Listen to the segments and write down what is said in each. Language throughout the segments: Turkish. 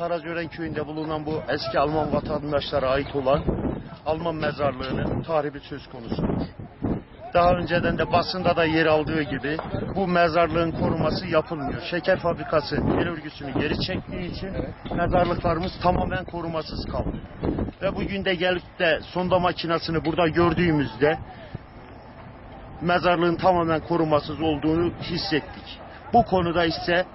Karacören köyünde bulunan bu eski Alman vatandaşlara ait olan Alman mezarlığının tahribi söz konusudur. Daha önceden de basında da yer aldığı gibi bu mezarlığın koruması yapılmıyor. Şeker fabrikası el örgüsünü geri çektiği için mezarlıklarımız tamamen korumasız kaldı. Ve bugün de gelip de sonda makinesini burada gördüğümüzde mezarlığın tamamen korumasız olduğunu hissettik. Bu konuda ise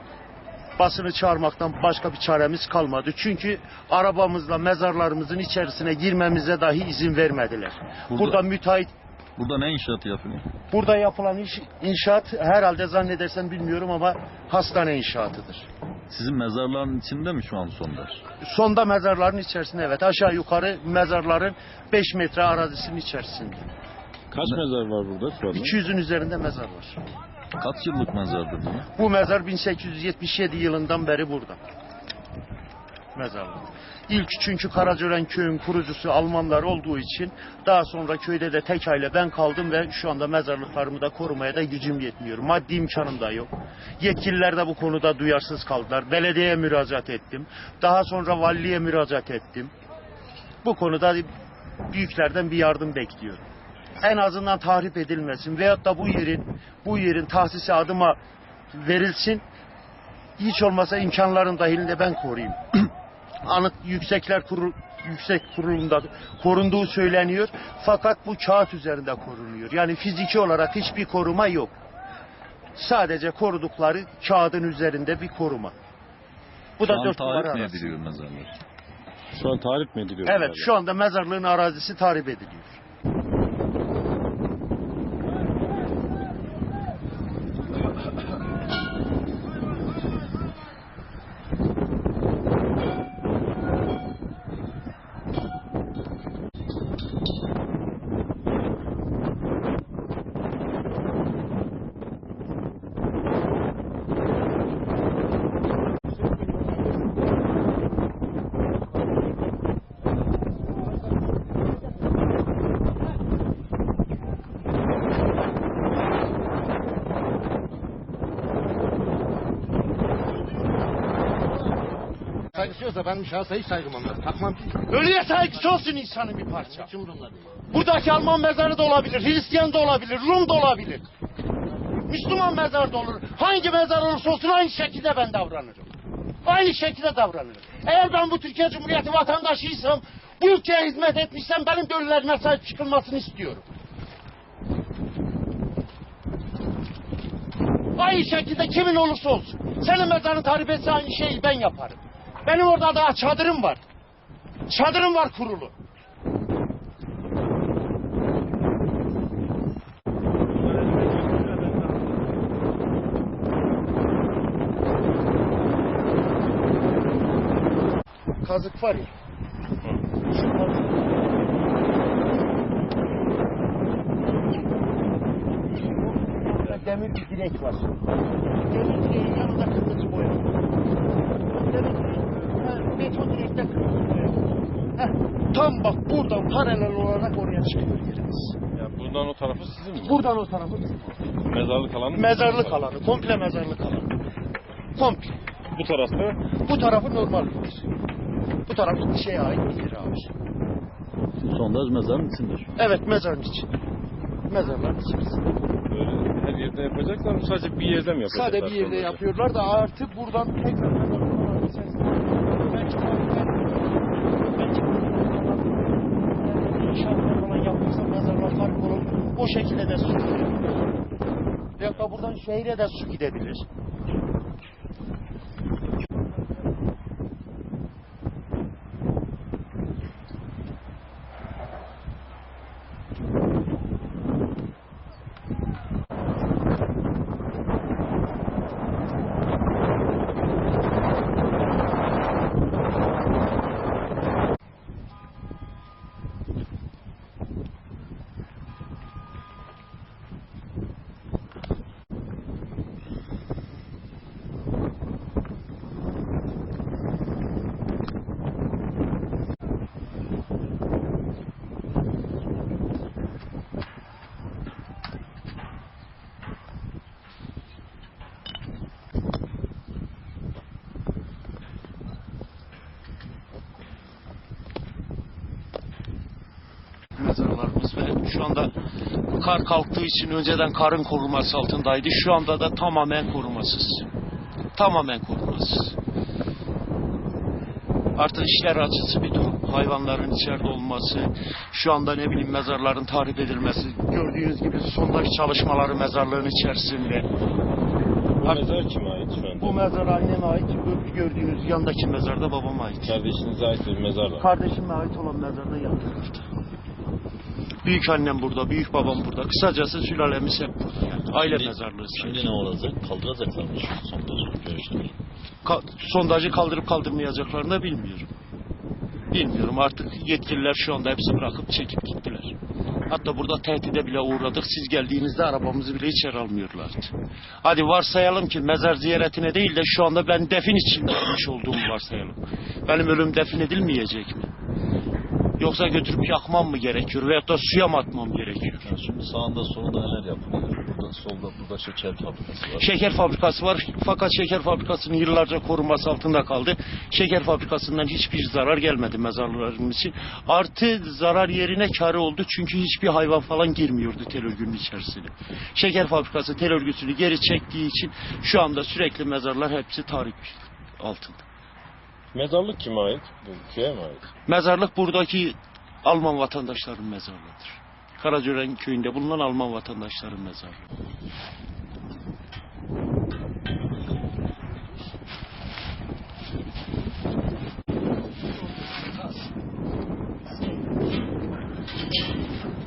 basını çağırmaktan başka bir çaremiz kalmadı. Çünkü arabamızla mezarlarımızın içerisine girmemize dahi izin vermediler. Burada- Burada müteahhit Burada ne inşaatı yapılıyor? Burada yapılan iş, inşaat herhalde zannedersem bilmiyorum ama hastane inşaatıdır. Sizin mezarların içinde mi şu an sondaj? Sonda mezarların içerisinde evet aşağı yukarı mezarların 5 metre arazisinin içerisinde. Kaç mezar var burada şu anda? 200'ün üzerinde mezar var. Kaç yıllık mezardır bu? Bu mezar 1877 yılından beri burada. Mezarlık. İlk çünkü Karacören köyün kurucusu Almanlar olduğu için daha sonra köyde de tek aile ben kaldım ve şu anda mezarlıklarımı da korumaya da gücüm yetmiyor. Maddi imkanım da yok. Yetkililer de bu konuda duyarsız kaldılar. Belediyeye müracaat ettim. Daha sonra valiliğe müracaat ettim. Bu konuda büyüklerden bir yardım bekliyorum. En azından tahrip edilmesin veyahut da bu yerin bu yerin tahsisi adıma verilsin. Hiç olmasa imkanların dahilinde ben koruyayım. Anıt Yüksekler Kurulu Yüksek Kurulu'nda korunduğu söyleniyor. Fakat bu kağıt üzerinde korunuyor. Yani fiziki olarak hiçbir koruma yok. Sadece korudukları kağıdın üzerinde bir koruma. Bu Şu da an dört mi arası. ediliyor mezarlar? Şu an tarif mi ediliyor? Evet mezarlar? şu anda mezarlığın arazisi tahrip ediliyor. Saygısı yoksa ben şahsa hiç saygım olmaz. Takmam ki. Ölüye saygısı olsun insanın bir parça. Hiç umurumda değil. Buradaki Alman mezarı da olabilir, Hristiyan da olabilir, Rum da olabilir. Müslüman mezarı da olur. Hangi mezar olursa olsun aynı şekilde ben davranırım. Aynı şekilde davranırım. Eğer ben bu Türkiye Cumhuriyeti vatandaşıysam, bu ülkeye hizmet etmişsem benim de ölülerime sahip çıkılmasını istiyorum. Aynı şekilde kimin olursa olsun. Senin mezarını tarif etse aynı şeyi ben yaparım. Benim orada daha çadırım var. Çadırım var kurulu. Kazık var ya. Demir bir direk var. Demir direğin yanında kırmızı boya. Demir direğin ha, beton direkte kırmızı boya. Heh, tam bak buradan paralel olarak oraya çıkıyor yerimiz. Ya buradan o tarafı sizin mi? Buradan o tarafa Mezarlık alanı mı? mezarlık alanı, komple mezarlık alanı. Komple. Bu tarafta Bu tarafı normal bir yer. Bu tarafı bir şeye ait bir yer abi. Sondaj mezarın an. Evet mezarın için. Mezarların içerisinde. böyle her yerde yapacaklar mı? Sadece bir yerde mi yapacaklar? Sadece bir yerde sondajı? yapıyorlar da artık buradan tekrar mezarlık alanı içerisinde. Belki ben, belki inşaatlar falan yapılırsa mezarlar fark olur. O şekilde de su gidebilir. Veyahut da buradan şehre de su gidebilir. Mezarlarımız ve şu anda kar kalktığı için önceden karın koruması altındaydı. Şu anda da tamamen korumasız. Tamamen korumasız. Artık işler acısı bir durum. Hayvanların içeride olması, şu anda ne bileyim mezarların tahrip edilmesi, gördüğünüz gibi sondaj çalışmaları mezarlığın içerisinde. Bu mezar kime ait şu anda? Bu mezar anneme ait, gördüğünüz yandaki mezar da babama ait. Kardeşinize ait bir mezar var. Kardeşime ait olan mezarda yatırıldı. Büyük annem burada, büyük babam burada. Kısacası sülalemiz hep burada. Yani aile mezarlığı. Şimdi ne olacak? Kaldıracaklar mı şu sondaj görüşleri? Ka- sondajı kaldırıp kaldırmayacaklarını da bilmiyorum. Bilmiyorum artık yetkililer şu anda hepsi bırakıp çekip gittiler. Hatta burada tehdide bile uğradık. Siz geldiğinizde arabamızı bile içeri almıyorlardı. Hadi varsayalım ki mezar ziyaretine değil de şu anda ben defin için gelmiş olduğumu varsayalım. Benim ölüm defin edilmeyecek mi? Yoksa götürüp yakmam mı gerekiyor veyahut da suya mı atmam gerekiyor? Yani şimdi sağında solunda neler yapılıyor? Burada solda burada şeker fabrikası var. Şeker fabrikası var fakat şeker fabrikasının yıllarca korunması altında kaldı. Şeker fabrikasından hiçbir zarar gelmedi mezarlarımız için. Artı zarar yerine karı oldu çünkü hiçbir hayvan falan girmiyordu tel örgünün içerisine. Şeker fabrikası tel örgüsünü geri çektiği için şu anda sürekli mezarlar hepsi tahrip altında. Mezarlık kime ait? Bu köye mi ait? Mezarlık buradaki Alman vatandaşların mezarlığıdır. Karacören köyünde bulunan Alman vatandaşların mezarlığı.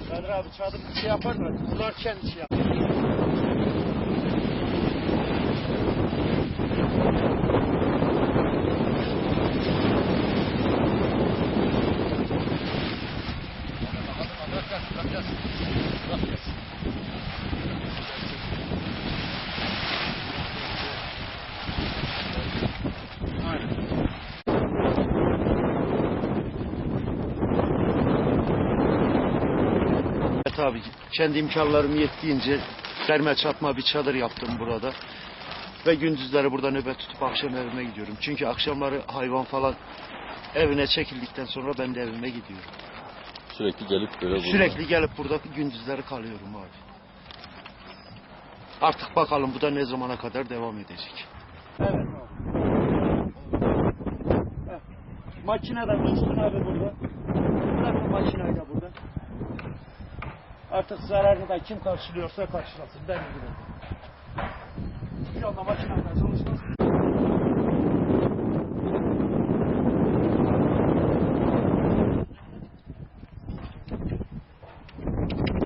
Kadir abi çadır şey yaparlar. Bunlar kendi şey yapar. Evet abi kendi imkanlarım yettiğince serme çatma bir çadır yaptım burada. Ve gündüzleri burada nöbet tutup akşam evime gidiyorum. Çünkü akşamları hayvan falan evine çekildikten sonra ben de evime gidiyorum. Sürekli gelip böyle burada. Sürekli gelip burada gündüzleri kalıyorum abi. Artık bakalım bu da ne zamana kadar devam edecek. Evet abi. Makine de dursun abi burada. Bırakın makineyi de burada. Artık zararını da kim karşılıyorsa karşılasın. Ben gidelim. Şu anda makineyle çalışmasın.